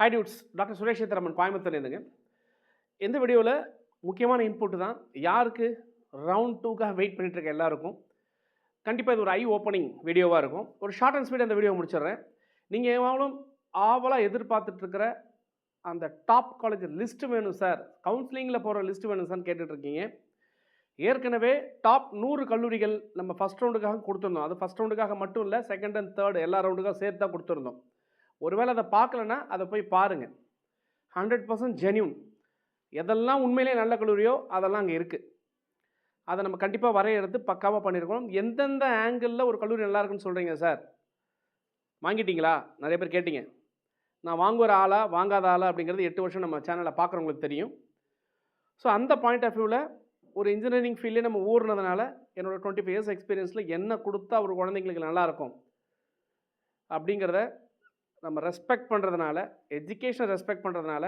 Hi dudes doctor Suresh Sethiraman Coimbatore இருந்துங்க. இந்த வீடியோவில் முக்கியமான இன்புட் தான் யாருக்கு ரவுண்ட் டூக்காக வெயிட் பண்ணிகிட்ருக்க எல்லாருக்கும். கண்டிப்பாக இது ஒரு ஐ ஓப்பனிங் வீடியோவாக இருக்கும். ஒரு ஷார்ட் அண்ட் ஸ்பீட் அந்த வீடியோ முடிச்சிடுறேன். நீங்கள் எவ்வளோ ஆவலாக எதிர்பார்த்துட்ருக்கிற அந்த டாப் காலேஜ் லிஸ்ட்டு வேணும் சார் கவுன்சிலிங்கில் போகிற லிஸ்ட் வேணும் சார்னு கேட்டுட்ருக்கீங்க ஏற்கனவே டாப் நூறு கல்லூரிகள் நம்ம ஃபஸ்ட் ரவுண்டுக்காக கொடுத்துருந்தோம். அது ஃபஸ்ட் ரவுண்டுக்காக மட்டும் இல்லை செகண்ட் அண்ட் தேர்ட் எல்லா ரவுண்டுக்காக சேர்த்து தான் கொடுத்துருந்தோம். ஒருவேளை அதை பார்க்கலன்னா அதை போய் பாருங்கள் ஹண்ட்ரட் பர்சன்ட் ஜென்யூன் எதெல்லாம் உண்மையிலே நல்ல கல்லூரியோ அதெல்லாம் அங்கே இருக்குது அதை நம்ம கண்டிப்பாக வரையறுத்து பக்காவாக பண்ணியிருக்கோம் எந்தெந்த ஆங்கிளில் ஒரு கல்லூரி நல்லா இருக்குன்னு சொல்கிறீங்க சார் வாங்கிட்டீங்களா? நிறைய பேர் கேட்டீங்க. நான் வாங்குகிற ஆளா வாங்காத ஆளா அப்படிங்கிறது எட்டு வருஷம் நம்ம சேனலில் பார்க்குறவங்களுக்கு தெரியும். ஸோ அந்த பாயிண்ட் ஆஃப் வியூவில் ஒரு இன்ஜினியரிங் ஃபீல்டே நம்ம ஊறுனதுனால என்னோடய டுவெண்ட்டி ஃபைவ் இயர்ஸ் எக்ஸ்பீரியன்ஸில் என்ன கொடுத்தா ஒரு குழந்தைங்களுக்கு நல்லாயிருக்கும் அப்படிங்கிறத நம்ம ரெஸ்பெக்ட் பண்ணுறதுனால எஜுகேஷனை ரெஸ்பெக்ட் பண்ணுறதுனால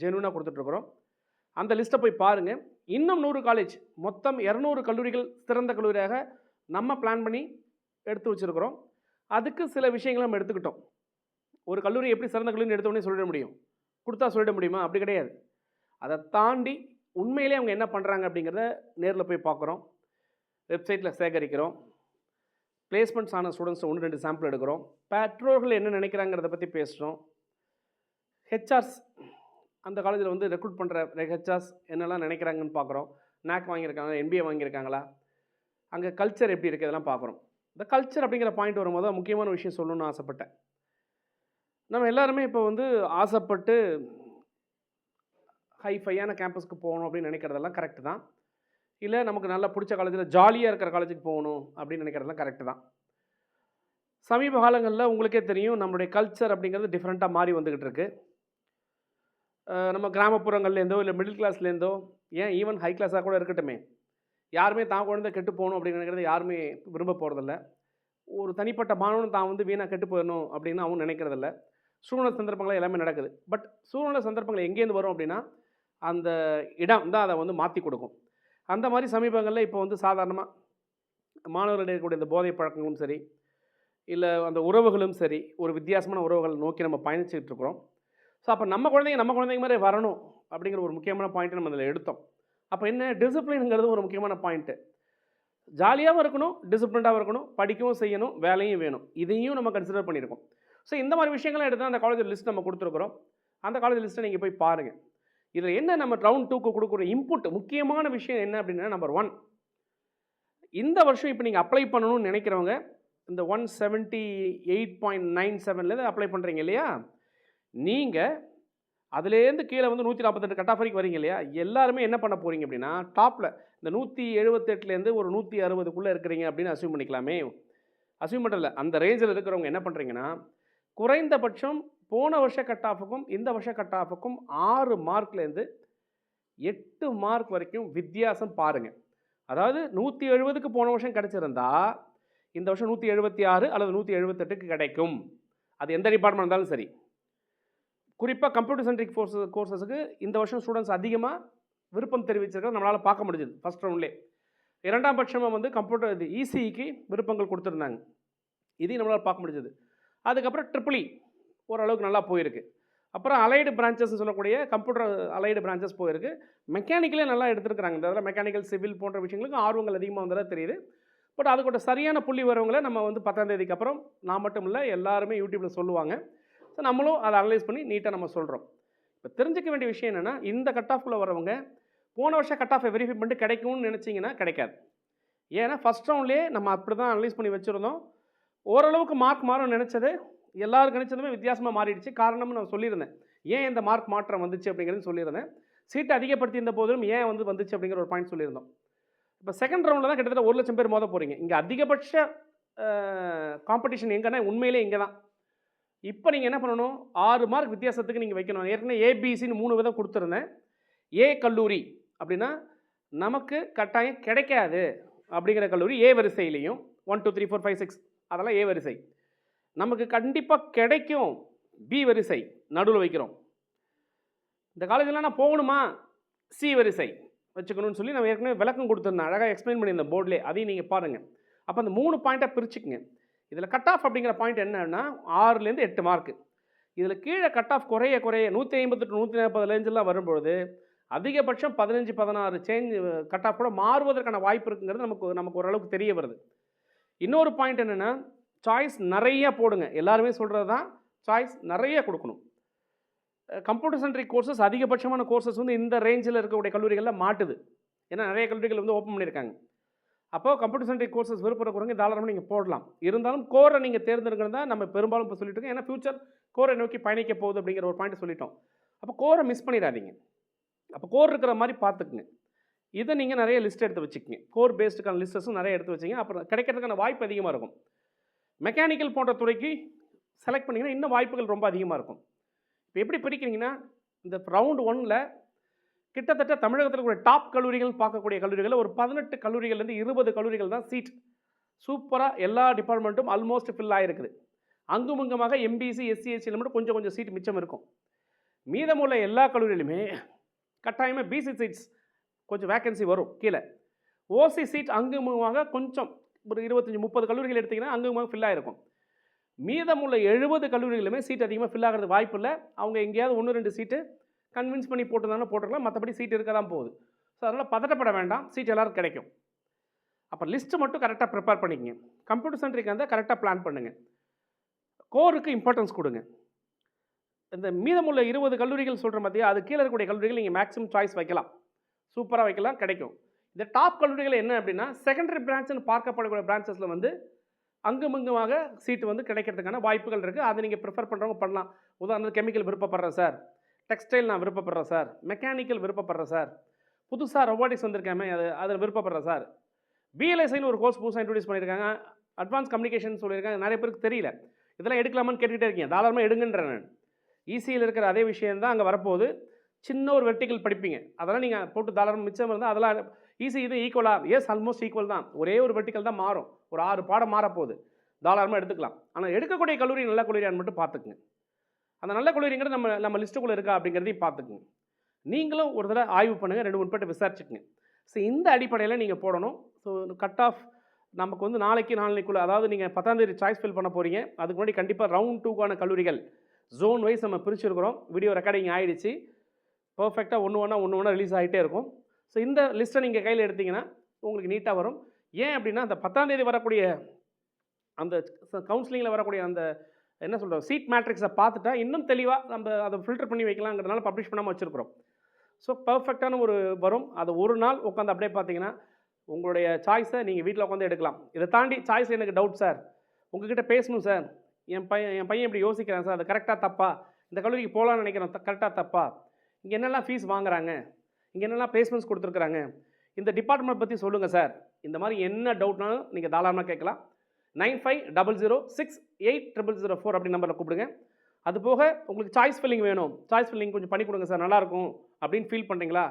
ஜெனுவனாக கொடுத்துட்ருக்குறோம். அந்த லிஸ்ட்டை போய் பாருங்கள் இன்னும் நூறு காலேஜ் மொத்தம் இரநூறு கல்லூரிகள் சிறந்த கல்லூரியாக நம்ம பிளான் பண்ணி எடுத்து வச்சுருக்கிறோம். அதுக்கு சில விஷயங்கள் நம்ம எடுத்துக்கிட்டோம். ஒரு கல்லூரி எப்படி சிறந்த கல்லூரின்னு எடுத்தோடனே சொல்லிட முடியும். கொடுத்தா சொல்லிட முடியுமா? அப்படி கிடையாது. அதை தாண்டி உண்மையிலே அவங்க என்ன பண்ணுறாங்க அப்படிங்கிறத நேரில் போய் பார்க்குறோம். வெப்சைட்டில் சேகரிக்கிறோம். பிளேஸ்மெண்ட்ஸ் ஆன ஸ்டூடெண்ட்ஸ் ஒன்று ரெண்டு சாம்பிள் எடுக்கிறோம். பெற்றோர்கள் என்ன நினைக்கிறாங்கிறத பற்றி பேசுகிறோம் ஹெச்ஆர்ஸ் அந்த காலேஜில் வந்து ரெக்ரூட் பண்ணுற ஹெச்ஆர்ஸ் என்னெல்லாம் நினைக்கிறாங்கன்னு பார்க்குறோம் நாக் வாங்கியிருக்காங்களா என்பிஏ வாங்கியிருக்காங்களா? அங்கே கல்ச்சர் எப்படி இருக்குது இதெல்லாம் பார்க்குறோம் இந்த கல்ச்சர் அப்படிங்கிற பாயிண்ட் வரும்போது தான் முக்கியமான விஷயம் சொல்லணும்னு ஆசைப்பட்டேன். நம்ம எல்லாருமே இப்போ வந்து ஆசைப்பட்டு ஹைஃபையான கேம்பஸ்க்கு போகணும் அப்படின்னு நினைக்கிறதெல்லாம் கரெக்டு தான். இல்லை நமக்கு நல்லா பிடிச்ச காலேஜில் ஜாலியாக இருக்கிற காலேஜுக்கு போகணும் அப்படின்னு நினைக்கிறதெல்லாம் கரெக்டு தான். சமீப காலங்களில் உங்களுக்கே தெரியும் நம்மளுடைய கல்ச்சர் அப்படிங்கிறது டிஃப்ரெண்ட்டாக மாறி வந்துக்கிட்டு இருக்கு. நம்ம கிராமப்புறங்கள்லேருந்தோ இல்லை மிடில் கிளாஸ்லேருந்தோ ஏன் ஈவன் ஹை கிளாஸாக கூட இருக்கட்டுமே. யாருமே தான் குழந்தை கெட்டு போகணும் அப்படின்னு நினைக்கிறது யாருமே விரும்ப போகிறதில்ல ஒரு தனிப்பட்ட மாணவன் தான் வந்து வீணாக கெட்டு போயிடணும் அப்படின்னு அவன் நினைக்கிறதில்ல. சூழ்நிலை சந்தர்ப்பங்கள் எல்லாமே நடக்குது. பட் சூழ்நிலை சந்தர்ப்பங்கள் எங்கேருந்து வரும் அப்படின்னா அந்த இடம் தான் அதை வந்து மாற்றி கொடுக்கும். அந்த மாதிரி சமீபங்களில் இப்போ வந்து சாதாரணமாக மாணவர்களிடையே இருக்கக்கூடிய இந்த போதை பழக்கங்களும் சரி இல்லை அந்த உறவுகளும் சரி ஒரு வித்தியாசமான உறவுகளை நோக்கி நம்ம பயணிச்சுட்டு இருக்கிறோம். ஸோ அப்போ நம்ம குழந்தைங்க நம்ம குழந்தைங்க மாதிரி வரணும் அப்படிங்கிற ஒரு முக்கியமான பாயிண்ட்டை நம்ம அதில் எடுத்தோம். அப்போ என்ன? டிசிப்ளின்ங்கிறது ஒரு முக்கியமான பாயிண்ட்டு ஜாலியாகவும் இருக்கணும் டிசிப்ளின்டாகவும் இருக்கணும் படிக்கவும் செய்யணும் வேலையும் வேணும். இதையும் நம்ம கன்சிடர் பண்ணியிருக்கோம். ஸோ இந்த மாதிரி விஷயங்கள்லாம் எடுத்து அந்த காலேஜ் லிஸ்ட் நம்ம கொடுத்துருக்குறோம். அந்த காலேஜ் லிஸ்ட்டை நீங்கள் போய் பாருங்கள் இதில் என்ன நம்ம ரவுண்ட் டூக்கு கொடுக்குற இன்புட் முக்கியமான விஷயம் என்ன அப்படின்னா நம்பர் ஒன் இந்த வருஷம் இப்போ நீங்கள் அப்ளை பண்ணணும்னு நினைக்கிறவங்க இந்த one seventy eight point nine செவன்லேருந்து apply பண்ணுறீங்க இல்லையா? நீங்கள் அதுலேருந்து கீழே வந்து நூற்றி நாற்பத்தெட்டு கட் ஆஃப் வரைக்கும் வரீங்க இல்லையா? எல்லாருமே என்ன பண்ண போகிறீங்க அப்படின்னா டாப்பில் இந்த நூற்றி எழுபத்தெட்டுலேருந்து ஒரு நூற்றி அறுபதுக்குள்ளே இருக்கிறீங்க அப்படின்னு அசியூம் பண்ணிக்கலாமே. அசியூம் பண்ணுறதில்ல அந்த ரேஞ்சில் இருக்கிறவங்க என்ன பண்ணுறீங்கன்னா குறைந்தபட்சம் போன வருஷ கட் ஆஃபுக்கும் இந்த வருஷ கட் ஆஃபுக்கும் ஆறு மார்க்லேருந்து எட்டு மார்க் வரைக்கும் வித்தியாசம் பாருங்கள் அதாவது நூற்றி எழுபதுக்கு போன வருஷம் கிடச்சிருந்தா இந்த வருஷம் நூற்றி எழுபத்தி ஆறு அல்லது நூற்றி எழுபத்தெட்டுக்கு கிடைக்கும். அது எந்த டிபார்ட்மெண்ட் இருந்தாலும் சரி. குறிப்பாக கம்ப்யூட்டர் சென்ட்ரிக் கோர்ஸ் கோர்சஸுக்கு இந்த வருஷம் ஸ்டூடெண்ட்ஸ் அதிகமாக விருப்பம் தெரிவிச்சிருக்கிறது நம்மளால் பார்க்க முடிஞ்சுது ஃபஸ்ட் ரவுண்ட்லே இரண்டாம் பட்சமாக வந்து கம்ப்யூட்டர் இது இசிஇக்கு விருப்பங்கள் கொடுத்துருந்தாங்க. இதையும் நம்மளால் பார்க்க முடிஞ்சது. அதுக்கப்புறம் ட்ரிபிளி ஓரளவுக்கு நல்லா போயிருக்கு. அப்புறம் அலைடு பிரான்ச்சஸ் சொல்லக்கூடிய கம்ப்யூட்டர் அலைடு பிரான்ச்சஸ் போயிருக்கு. மெக்கானிக்கலே நல்லா எடுத்துருக்குறாங்க. இந்த இதில் மெக்கானிக்கல் சிவில் போன்ற விஷயங்களுக்கு ஆர்வங்கள் அதிகமாக வந்ததாக தெரியுது. பட் அதுக்கூட சரியான புள்ளி வரவங்களை நம்ம வந்து பத்தாம் தேதிக்கு அப்புறம் நான் மட்டும் இல்லை எல்லாருமே யூடியூப்பில் சொல்லுவாங்க. ஸோ நம்மளும் அதை அனலைஸ் பண்ணி நீட்டாக நம்ம சொல்கிறோம் இப்போ தெரிஞ்சுக்க வேண்டிய விஷயம் என்னென்னா இந்த கட் ஆஃப்குள்ளே வரவங்க போன வருஷம் கட் ஆஃபை வெரிஃபை பண்ணிட்டு கிடைக்கும்னு நினச்சிங்கன்னா கிடைக்காது. ஏன்னா ஃபஸ்ட் ரவுண்ட்லேயே நம்ம அப்படி தான் அனலைஸ் பண்ணி வச்சுருந்தோம். ஓரளவுக்கு மார்க் மாறும் நினச்சது எல்லாரும் கணிச்சதுமே வித்தியாசமாக மாறிடுச்சு. காரணம்னு நான் சொல்லியிருந்தேன். ஏன் இந்த மார்க் மாற்றம் வந்துச்சு அப்படிங்கிறது சொல்லியிருந்தேன். சீட்டை அதிகப்படுத்தி இருந்த போதிலும் ஏன் வந்து வந்துச்சு அப்படிங்கிற ஒரு பாயிண்ட் சொல்லியிருந்தோம். இப்போ செகண்ட் ரவுண்டில் தான் கிட்டத்தட்ட ஒரு லட்சம் பேர் மோத போகிறீங்க இங்கே அதிகபட்ச காம்படிஷன் எங்கன்னா உண்மையிலே இங்கே தான் இப்போ நீங்கள் என்ன பண்ணணும்? ஆறு மார்க் வித்தியாசத்துக்கு நீங்கள் வைக்கணும். ஏற்கனவே ஏபிசின்னு மூணு விதம் கொடுத்துருந்தேன். ஏ கல்லூரி அப்படின்னா நமக்கு கட்டாயம் கிடைக்காது அப்படிங்கிற கல்லூரி A வரிசையிலையும். One two three four five six அதெல்லாம் ஏ வரிசை. நமக்கு கண்டிப்பாக கிடைக்கும் பி வரிசை நடுவில் வைக்கிறோம். இந்த காலேஜில் நான் போகணுமா? சி வரிசை வச்சுக்கணும்னு சொல்லி நான் ஏற்கனவே விளக்கம் கொடுத்துருந்தேன். அழகாக எக்ஸ்பிளைன் பண்ணியிருந்தேன் போர்டில் அதையும் நீங்கள் பாருங்கள் அப்போ அந்த மூணு பாயிண்ட்டாக பிரிச்சுக்குங்க. இதில் கட் ஆஃப் அப்படிங்கிற பாயிண்ட் என்னன்னா ஆறுலேருந்து எட்டு மார்க்கு இதில் கீழே கட் ஆஃப் குறைய குறைய நூற்றி ஐம்பது டு நூற்றி நாற்பது ரேஞ்செல்லாம் வரும்பொழுது அதிகபட்சம் பதினஞ்சு பதினாறு சேஞ்ச் கட் ஆஃப் கூட மாறுவதற்கான வாய்ப்பு இருக்குங்கிறது நமக்கு நமக்கு ஓரளவுக்கு தெரிய வருது. இன்னொரு பாயிண்ட் என்னென்னா சாய்ஸ் நிறைய போடுங்க. எல்லாருமே சொல்கிறது தான் சாய்ஸ் நிறைய கொடுக்கணும். கம்ப்யூட்டர் சென்ட்ரிக் கோர்சஸ் அதிகபட்சமான கோர்சஸ் வந்து இந்த ரேஞ்சில் இருக்கக்கூடிய கல்லூரிகளில் மாட்டுது. ஏன்னா நிறைய கல்லூரிகள் வந்து ஓப்பன் பண்ணியிருக்காங்க. அப்போ கம்ப்யூட்டர் சென்ட்ரிக் கோர்சஸ் விருப்பப்படுறவங்க தாராளமாக நீங்கள் போடலாம். இருந்தாலும் கோரை நீங்கள் தேர்ந்தெடுக்கிறது தான் நம்ம பெரும்பாலும் இப்போ சொல்லிட்டு இருக்கோம். ஏன்னா ஃபியூச்சர் கோரை நோக்கி பயணிக்க போகுது அப்படிங்கிற ஒரு பாயிண்ட் சொல்லிட்டோம். அப்போ கோரை மிஸ் பண்ணிடாதீங்க. அப்போ கோர் இருக்கிற மாதிரி பார்த்துக்குங்க. இதை நீங்கள் நிறைய லிஸ்ட் எடுத்து வச்சுக்கோங்க. கோர் பேஸ்டுக்கான லிஸ்டஸும் நிறைய எடுத்து வச்சிங்க. அப்புறம் கிடைக்கிறதுக்கான வாய்ப்பு அதிகமாக இருக்கும். மெக்கானிக்கல் போன்ற துறைக்கு செலக்ட் பண்ணிங்கன்னா இன்னும் வாய்ப்புகள் ரொம்ப அதிகமாக இருக்கும். இப்போ எப்படி பிரிக்கிறீங்கன்னா இந்த ரவுண்ட் ஒன்னில் கிட்டத்தட்ட தமிழகத்தில் கூட டாப் கல்லூரிகள் பார்க்கக்கூடிய கல்லூரிகளில் ஒரு பதினெட்டு கல்லூரிகள்லேருந்து இருபது கல்லூரிகள் தான் சீட் சூப்பராக எல்லா டிபார்ட்மெண்ட்டும் ஆல்மோஸ்ட் ஃபில் ஆகிருக்குது. அங்குமுங்கமாக எம்பிசி எஸ்சி எஸ்சியில் மட்டும் கொஞ்சம் கொஞ்சம் சீட் மிச்சம் இருக்கும். மீதமுள்ள எல்லா கல்லூரியிலுமே கட்டாயமாக பிசி சீட்ஸ் கொஞ்சம் வேக்கன்சி வரும் கீழே. ஓசி சீட் அங்குமுகமாக கொஞ்சம் ஒரு இருபத்தஞ்சி முப்பது கல்லூரிகள் எடுத்திங்கன்னா அங்குமுகமாக ஃபில் ஆகிருக்கும் மீதமுள்ள எழுபது கல்லூரிகளுமே சீட் அதிகமாக ஃபில் ஆகிறது வாய்ப்பு இல்லை. அவங்க எங்கேயாவது ஒன்று ரெண்டு சீட்டு கன்வின்ஸ் பண்ணி போட்டுருந்தாலும் போட்டிருக்கலாம் மற்றபடி சீட் இருக்க தான் போகுது. ஸோ அதனால் பதட்டப்பட வேண்டாம். சீட் எல்லாரும் கிடைக்கும். அப்போ லிஸ்ட்டு மட்டும் கரெக்டாக ப்ரிப்பேர் பண்ணிக்கங்க. கம்ப்யூட்டர் சென்டருக்கு வந்து கரெக்டாக பிளான் பண்ணுங்கள் கோருக்கு இம்பார்ட்டன்ஸ் கொடுங்க. இந்த மீதமுள்ள இருபது கல்லூரிகள் சொல்கிற மத்திய அது கீழே இருக்கக்கூடிய கல்லூரிகள் நீங்கள் மேக்ஸிமம் சாய்ஸ் வைக்கலாம். சூப்பராக வைக்கலாம். கிடைக்கும். இந்த டாப் கல்லூரிகள் என்ன அப்படின்னா செகண்டரி பிரான்ச்சுன்னு பார்க்கப்படக்கூடிய பிரான்ச்சஸில் வந்து அங்குமங்குமாக சீட்டு வந்து கிடைக்கிறதுக்கான வாய்ப்புகள் இருக்குது அதை நீங்கள் ப்ரிஃபர் பண்ணுறவங்க பண்ணலாம். உதாரணத்துக்கு கெமிக்கல் விருப்பப்படுறேன் சார் டெக்ஸ்டைல் நான் விருப்பப்படுறேன் சார் மெக்கானிக்கல் விருப்பப்படுறேன் சார் புதுசாக ரொபாட்டிக்ஸ் வந்திருக்காமே அது அதில் விருப்பப்படுறேன் சார் பிஎல்எஸ்ஐன்னு ஒரு கோர்ஸ் புதுசாக இன்ட்ரடியூஸ் பண்ணியிருக்காங்க. அட்வான்ஸ் கம்யூனிகேஷன் சொல்லியிருக்காங்க. நிறைய பேருக்கு தெரியல. இதெல்லாம் எடுக்கலாமான்னு கேட்டுக்கிட்டே இருக்கீங்க. தாராளமாக எடுங்கன்றேன் நான். ஈஸியில் இருக்கிற அதே விஷயம் தான் அங்கே வரப்போகுது. சின்ன ஒரு வெர்டிக்கல் படிப்பீங்க. அதெல்லாம் நீங்கள் போட்டு தாராளமாக மிச்சம் இருந்தால் அதெல்லாம் ஈஸி இது ஈக்குவலாக எஸ் ஆல்மோஸ்ட் ஈக்குவல் தான். ஒரே ஒரு வெர்டிக்கல் தான் மாறும். ஒரு ஆறு பாடம் மாறப்போகுது. தாராளமாக எடுத்துக்கலாம். ஆனால் எடுக்கக்கூடிய கல்லூரி நல்ல கல்லூரியான்னு மட்டும் பார்த்துக்குங்க. அந்த நல்ல கல்லூரிங்கிறது நம்ம நம்ம லிஸ்ட்டுக்குள்ளே இருக்கா அப்படிங்கிறதையும் பார்த்துக்குங்க. நீங்களும் ஒரு தடவை ஆய்வு பண்ணுங்கள் ரெண்டு மூணு பேர்ட்ட விசாரிச்சுக்குங்க. ஸோ இந்த அடிப்படையில் நீங்கள் போடணும். ஸோ கட் ஆஃப் நமக்கு வந்து நாளைக்கு நாளைக்குள்ளே அதாவது நீங்கள் பத்தாந்தேதி சாய்ஸ் ஃபில் பண்ண போகிறீங்க அதுக்கு முன்னாடி கண்டிப்பாக ரவுண்ட் டூக்கான கல்லூரிகள். ஜோன் வைஸ் நம்ம பிரிச்சுருக்கிறோம். வீடியோ ரெக்கார்டிங் ஆகிடுச்சு பர்ஃபெக்டாக ஒன்று ஒன்றா ஒன்று ஒன்றா ரிலீஸ் ஆகிட்டே இருக்கும். ஸோ இந்த லிஸ்ட்டை நீங்கள் கையில் எடுத்தீங்கன்னா உங்களுக்கு நீட்டாக வரும். ஏன் அப்படின்னா அந்த பத்தாந்தேதி வரக்கூடிய அந்த கவுன்சிலிங்கில் வரக்கூடிய அந்த என்ன சொல்கிறோம் சீட் மேட்ரிக்ஸை பார்த்துட்டா இன்னும் தெளிவாக நம்ம அதை ஃபில்டர் பண்ணி வைக்கலாங்கிறதுனால பப்ளிஷ் பண்ணாமல் வச்சுருக்கிறோம். ஸோ பர்ஃபெக்டான ஒரு வரும். அதை ஒரு நாள் உட்காந்து அப்படியே பார்த்தீங்கன்னா உங்களுடைய சாய்ஸை நீங்கள் வீட்டில் உட்காந்து எடுக்கலாம். இதை தாண்டி சாய்ஸ் எனக்கு டவுட் சார் உங்ககிட்ட பேசணும் சார் என் பையன் என் பையன் இப்படி யோசிக்கிறேன் சார் அது கரெக்டாக தப்பா? இந்த கல்லூரிக்கு போகலான்னு நினைக்கிறோம். கரெக்டாக தப்பா? இங்கே என்னெல்லாம் ஃபீஸ் வாங்குறாங்க? இங்கே என்னெல்லாம் பிளேஸ்மெண்ட்ஸ் கொடுத்துருக்குறாங்க? இந்த டிபார்ட்மெண்ட் பற்றி சொல்லுங்கள் சார் இந்த மாதிரி என்ன டவுட்னாலும் நீங்கள் தாராளமாக கேட்கலாம். Nine five double zero six eight triple zero four அப்படி நம்பரில் கூப்பிடுங்க. அது போக உங்களுக்கு சாய்ஸ் ஃபில்லிங் வேணும். சாய்ஸ் ஃபில்லிங் கொஞ்சம் பண்ணி கொடுங்க சார் நல்லாயிருக்கும் அப்படின்னு ஃபீல் பண்ணுறீங்களா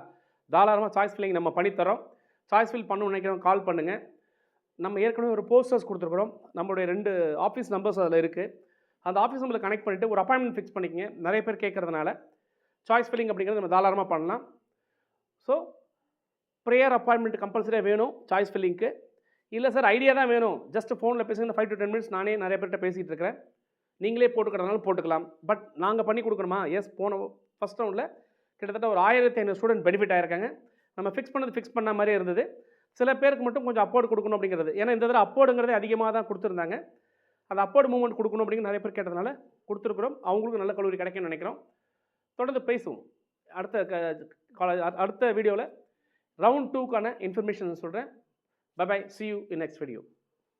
தாராளமாக சாய்ஸ் ஃபில்லிங் நம்ம பண்ணித்தரோம் சாய்ஸ் ஃபில் பண்ணணும்னு நினைக்கிறோம் கால் பண்ணுங்கள் நம்ம ஏற்கனவே ஒரு போஸ்டர்ஸ் கொடுத்துருக்குறோம். நம்மளுடைய ரெண்டு ஆஃபீஸ் நம்பர்ஸ் அதில் இருக்குது அந்த ஆஃபீஸ் நம்பரில் கனெக்ட் பண்ணிவிட்டு ஒரு அப்பாயின்மெண்ட் ஃபிக்ஸ் பண்ணிக்கங்க. நிறைய பேர் கேட்குறதுனால. சாய்ஸ் ஃபில்லிங் அப்படிங்கிறது நம்ம தாராளமாக பண்ணலாம். ஸோ ப்ரேயர் அப்பாயின்மெண்ட் கம்பல்சரியாக வேணும் சாய்ஸ் ஃபில்லிங்க்கு இல்லை சார் ஐடியா தான் வேணும். ஜஸ்ட் ஃபோனில் பேசுங்க ஃபைவ் டு டென் மினிட்ஸ் நானே நிறைய பேர்கிட்ட பேசிகிட்டு இருக்கிறேன். நீங்களே போட்டுக்கிறதுனால போட்டுக்கலாம். பட் நாங்கள் பண்ணி கொடுக்கணுமா? எஸ் போன ஃபஸ்ட் ரவுண்டில் கிட்டத்தட்ட ஒரு ஆயிரத்தி ஐநூறு ஸ்டூடெண்ட் பெனிஃபிட் ஆயிருக்காங்க. நம்ம ஃபிக்ஸ் பண்ணது ஃபிக்ஸ் பண்ண மாதிரி இருந்தது. சில பேருக்கு மட்டும் கொஞ்சம் அப்போர்டு கொடுக்கணும் அப்படிங்கிறது. ஏன்னா இந்த தடவை அப்போர்டுங்கிறதே அதிகமாக தான் கொடுத்துருந்தாங்க. அந்த அப்போர்டு மூவ்மெண்ட் கொடுக்கணும் அப்படிங்கிற நிறைய பேர் கேட்டதுனால கொடுத்துருக்குறோம். அவங்களுக்கு நல்ல கல்லூரி கிடைக்கும்னு நினைக்கிறோம். தொடர்ந்து பேசுவோம். அடுத்த க அடுத்த வீடியோவில் ரவுண்ட் டூக்கான இன்ஃபர்மேஷன் சொல்கிறேன் bye bye see you in next video